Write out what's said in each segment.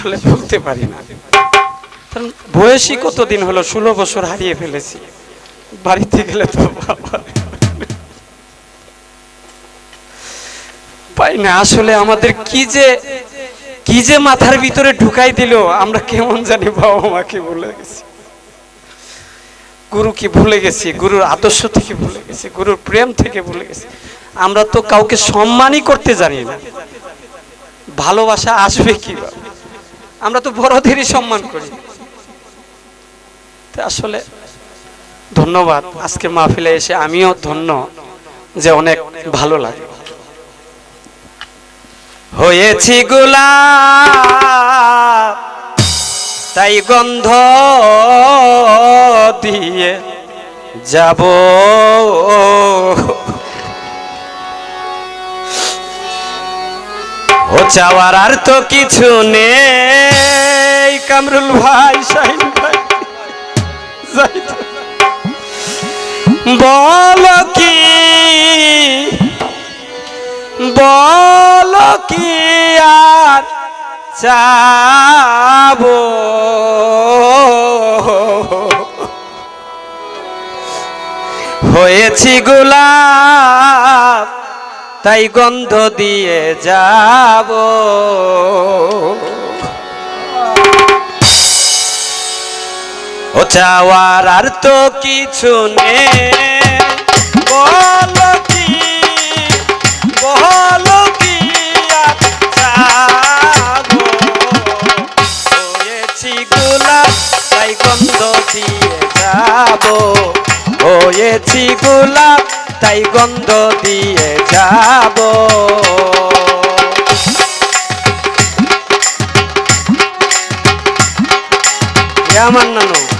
আসলে বলতে পারি না। কারণ বয়সই কতদিন হলো, ষোলো বছর হারিয়ে ফেলেছি। বাড়িতে গেলে তো পাই না, আসলে আমাদের কি যে কি যে মাথার ভিতরে ঢুকাই দিল, আমরা কেমন জানি বাবা মাকে ভুলে গেছি। গুরুকে ভুলে গেছি, গুরুর আদর্শ থেকে ভুলে গেছি, গুরুর প্রেম থেকে ভুলে গেছি। আমরা তো কাউকে সম্মানই করতে জানি না। ভালোবাসা আসবে কীভাবে? আমরা তো বড়দেরই সম্মান করি। আসলে ধন্যবাদ। আজকে মাহফিলে এসে আমিও ধন্য যে অনেক ভালো লাগে। হয়েছি গোলাপ, তাই গন্ধ দিয়ে যাব। ও চাওয়ার আর তো কিছু নেই। কামরুল ভাই, শাহিন ভাই। বল কি? বল কি আর চাবো? হয়েছি গোলাপ, তাই গন্ধ দিয়ে যাব। ও চাওয়ার আর তো কিছু নেই। হয়েছি গোলাপ তাই গন্ধ দিয়ে যাব। আমার নানু।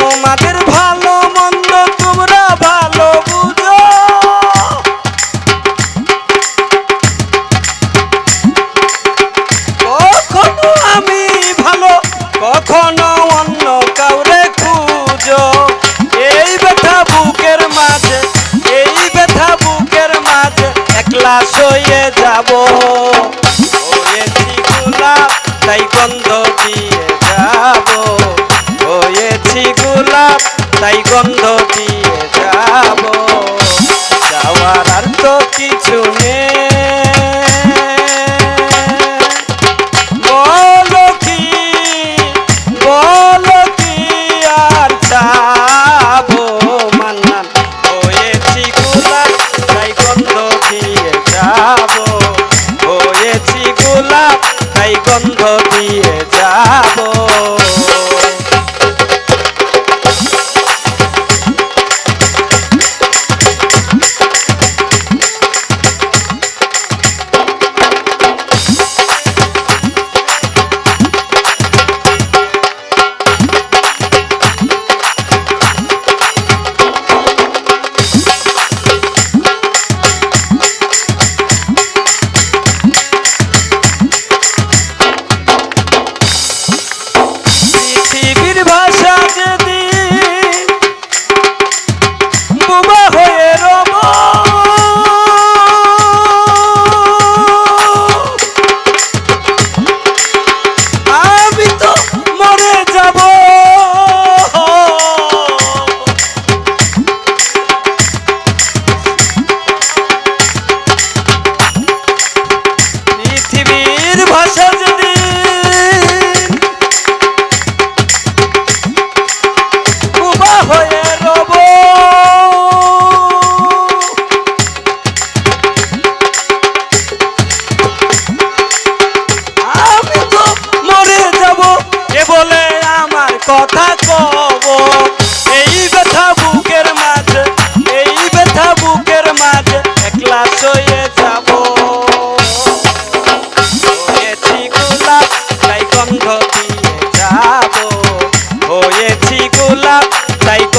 তোমাদের ভালো মন্দ তোমরা ভালো বুঝো। কখনো আমি ভালো, কখনো অন্য কাউরে খুঁজো। এই ব্যথা বুকের মাঝে, এই ব্যথা বুকের মাঝে একলা সয়ে যাব। তাই গন্ধ দিয়ে গন্ধ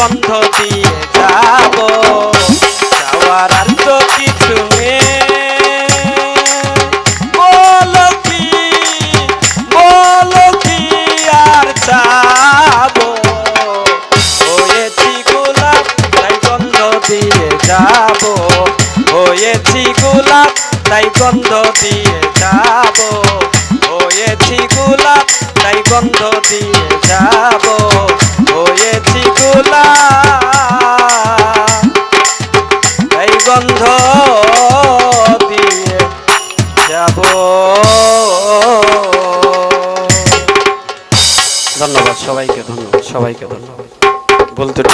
বন্ধ দিয়ে যাব। যাওয়ার আর তো কিছু বলো কি বলো কি আর যাব হয়েছি গোলাপ, তাই বন্ধ দিয়ে যাব। হয়েছি গোলাপ, তাই বন্ধ দিয়ে ধন্যবাদ